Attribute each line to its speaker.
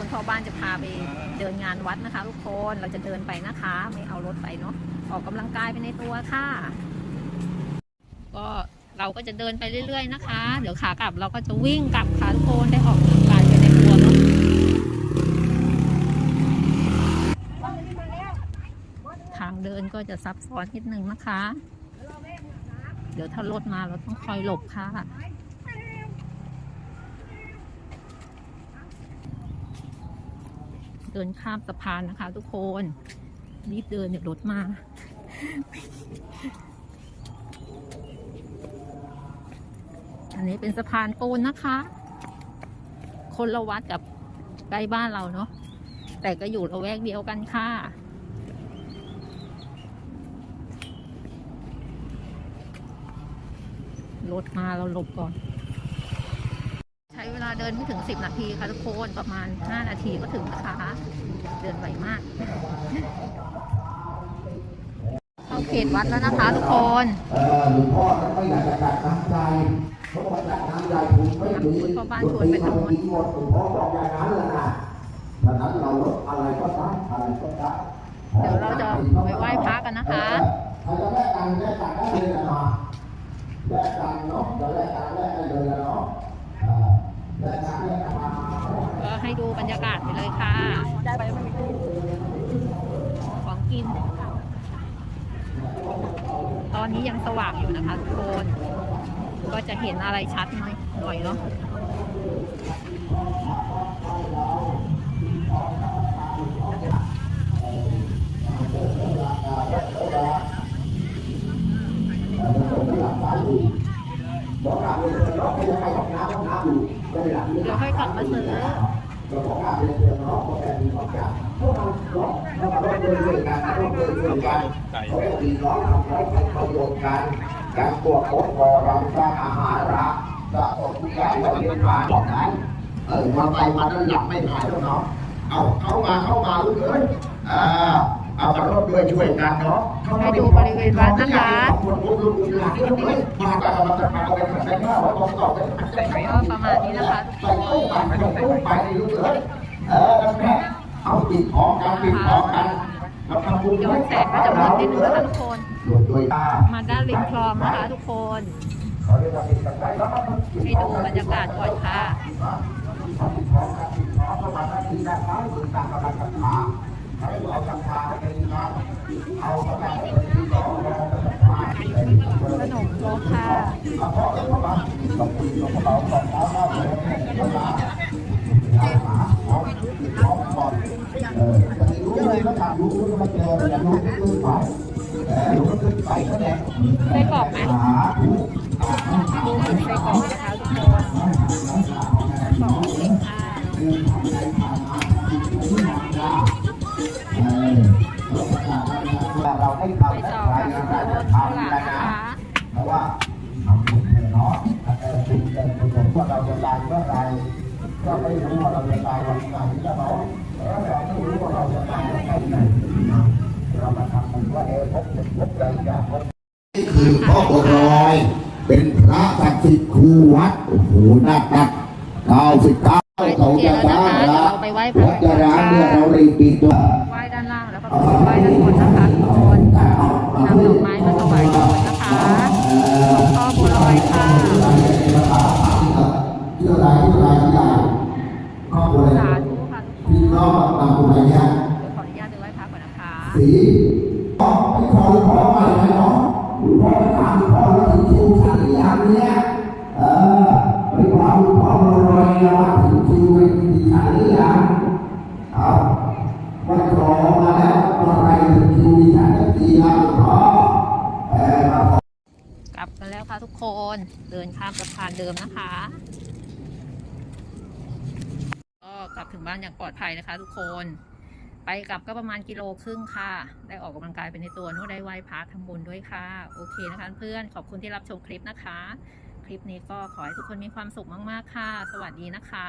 Speaker 1: คุณพ่อบ้านจะพาไปเดินงานวัดนะคะ ทุกคนเราจะเดินไปนะคะ ไม่เอารถไปเนาะออกกำลังกายไปในตัวค่ะ ก็เราก็จะเดินไปเรื่อย ๆ นะคะ เดี๋ยวขากลับเราก็จะวิ่งกลับค่ะทุกคนได้ออกกำลังกายไปในตัวเนาะทางเดินก็จะซับซ้อนนิดนึงนะคะ เดี๋ยวถ้ารถมาเราต้องคอยหลบค่ะ เดินข้ามสะพานนะคะ ทุกคนรีบเดินเดี๋ยวรถมา อันนี้เป็นสะพานปูนนะคะ คนละวัดกับใกล้บ้านเราเนาะแต่ก็อยู่ละแวกเดียวกันค่ะรถมาเราหลบก่อน เวลาเดินไม่ถึง 10 นาทีค่ะทุกคนประมาณ 5 นาทีก็ถึงนะคะ เดินไวมาก เข้าเขตวัดแล้วนะคะทุกคน
Speaker 2: เออหลวงพ่อไม่อยากจะจัดน้ำใจเพราะว่าจัดน้ำใจคุณไม่มี
Speaker 1: คุณพ่อบ้านชวนไปทำบุญ
Speaker 2: หมดหลวงพ่อบอกอย่างนั้นแหละนะดังนั้นเราลดอะไรก็ได้อะไรก็ได้
Speaker 1: เดี๋ยวเราจะไปไหว้พระกันนะคะ
Speaker 2: ใครจะแลกกันแลกกันได้เลยนะมาแลกกันเนาะจะแลกกันแลกกันเลยนะเนาะเออแล ก็
Speaker 1: ให้ดูบรรยากาศไปเลยค่ะ ของกิน ตอนนี้ยังสว่างอยู่นะคะทุกคน ก็จะเห็นอะไรชัดน่อยหน่อยเนาะ
Speaker 2: บอกหลับเลยเนาะไม่ได้ไปห้องน้ำห้องน้ำอยู่ไม่ได้หลับ
Speaker 1: เดี๋ยวค่อยกลับมาซื้อ
Speaker 2: เราบอกหลับเลยเนาะบอกแต่มีของจากพวกเราเนาะเราเราเดินเดินกันเราเดินเดินกันเขาเรียกดีเนาะทำให้ประโยชน์กันการตัวโคตรบอราสร้างอาหารรักสะสมทุกอย่างเราเรียนผ่าบอกนั้นเออมาไปมาแล้วหลับไม่หายแล้วเนาะเอาเข้ามาเข้ามาลูกเอ้ยอ่า เอามาร่วมด้วยช่วยกันเนาะ
Speaker 1: ให้ดูบริเวณวัดนะคะ
Speaker 2: มาแต่เราจะมาเอาไปใส่หน้าไว้ตรงต่อไปใส่ไหน
Speaker 1: ก็ประมาณนี้นะคะทุก
Speaker 2: ใส่
Speaker 1: ค
Speaker 2: ตู้
Speaker 1: น
Speaker 2: ไปใส่ตู้ไปในลูกเอ้ยเออนั่นแหละเอาปิดของกันปิดของกันเราทำบุญ
Speaker 1: ย้อนแสงก็จะมืดนิดนึงนะคะทุกคน
Speaker 2: โดยตา
Speaker 1: มาด้านริมคลองนะคะทุกคน
Speaker 2: เขาเรียกว่าปิดกันไว้แล้วก็ต้องปิด
Speaker 1: ให้ดูบรรยากาศก่อนค่ะ
Speaker 2: ปิดของกันปิดของเข้ามาที่ด้านซ้ายมือามกำลังศรัทธาให้เอาศรัทธาให้เป็นกาเอากำลังให้เป็นที่สอง
Speaker 1: ขนมโลค่ะ
Speaker 2: เอาพ่อเอาพ่อมาต้องคุยกับเขาสองเอาหน้าเลยเอาหน้าเอาหมาเอาเอาก่อนเออจะได้รู้เลยก็ถามรู้ว่ามันเจออย่รู้ขึ้นไปเออรู้ขึ้นไปก็แดง
Speaker 1: ไส้กรอกไหม
Speaker 2: หาผู้
Speaker 1: ดูเหมือนไส้กรอกนะคะทุกคนไส้กรอกเล็กค่ะ
Speaker 2: เราให้ทำ
Speaker 1: ต่อ
Speaker 2: ใคร
Speaker 1: ค่ะ
Speaker 2: นะ
Speaker 1: ทุก
Speaker 2: ค
Speaker 1: ค
Speaker 2: รั
Speaker 1: น
Speaker 2: บ
Speaker 1: ข้าวหม
Speaker 2: ทำ
Speaker 1: นะ
Speaker 2: นะเพราะว่าทำบุญเนาะแต่สิ่งเดิมเป็นว่าเราจะตายเมื่อไรก็ไม่รู้ว่าเราจะตายวันไหนจะเนาะเราไม่รู้ว่าเราจะตายวันไหนเรามาทำบุญว่าเออพบพบใจจะพบนี่คือพ่อบัวรอย เป็นพระศักดิ์สิทธิ์ครูวัดโอ้โหนักนักเก้าสิบเก้า เขาจะสร้างละวัดจะร้างเมื่อเรารีบปิดตัว
Speaker 1: ไหว้ด้านล่างแล้วก็ไหว้ด้านบนนะคะทุกคนนำดอกไม้มาถวายก่อนนะคะหลวงพ่อบัวลอยค่ะ
Speaker 2: ที่อะไรที่อะไรที่อะไรครอบครัวอะไร
Speaker 1: สาธุค่ะทุกค
Speaker 2: พี่
Speaker 1: น
Speaker 2: น้องตามคนไหนเนี่ย
Speaker 1: เดี๋ยวขออนุญาตไปไหว้พระก่อนนะคะ
Speaker 2: สีพ่อไม่ขอหลวงพ่อใหม่ไหมเนาะหลวงพ่อไปถามหลวงพ่อแล้วถึงคิว ทุ
Speaker 1: กคนเดินข้ามสะพานเดิมนะคะก็กลับถึงบ้านอย่างปลอดภัยนะคะ ทุกคน ไปกลับก็ประมาณกิโลครึ่งค่ะ ได้ออกกำลังกายไปในตัวนู้ได้ไหว้พระทำบุญด้วยค่ะ โอเคนะคะเพื่อนขอบคุณที่รับชมคลิปนะคะ คลิปนี้ก็ขอให้ทุกคนมีความสุขมาก ๆ ค่ะ สวัสดีนะคะ